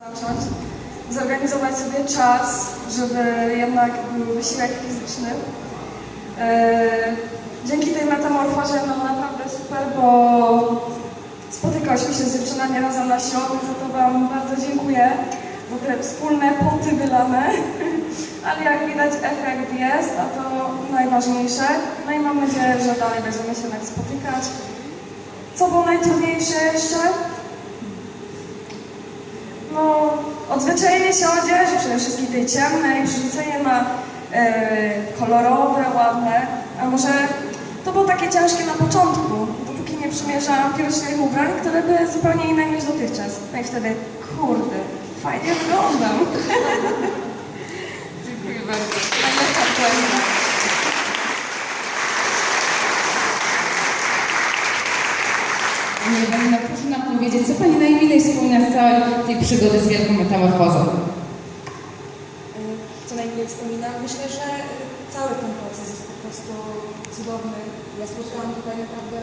zacząć, zorganizować sobie czas, żeby jednak był wysiłek fizyczny. E, Dzięki tej metamorfozie no naprawdę super, bo spotykałyśmy się z dziewczynami razem na siłowni, za to Wam bardzo dziękuję. W ogóle wspólne poty wylane, ale jak widać efekt jest, a to najważniejsze. No i mam nadzieję, że dalej będziemy się tak spotykać. Co było najtrudniejsze jeszcze? No, odzwyczajenie się odzieży, przede wszystkim tej ciemnej, przerzucenie na e, kolorowe, ładne. A może to było takie ciężkie na początku, dopóki nie przymierzałam pierwszych ubrań, które były zupełnie inne niż dotychczas. No i wtedy, kurde, fajnie wyglądam. Dziękuję bardzo. Nie nam powiedzieć, co Pani najmilej wspomina z całej tej przygody z wielką metamorfozą? co najmniej wspominam. Myślę, że y, cały ten proces jest po prostu cudowny. Ja spotkałam tutaj naprawdę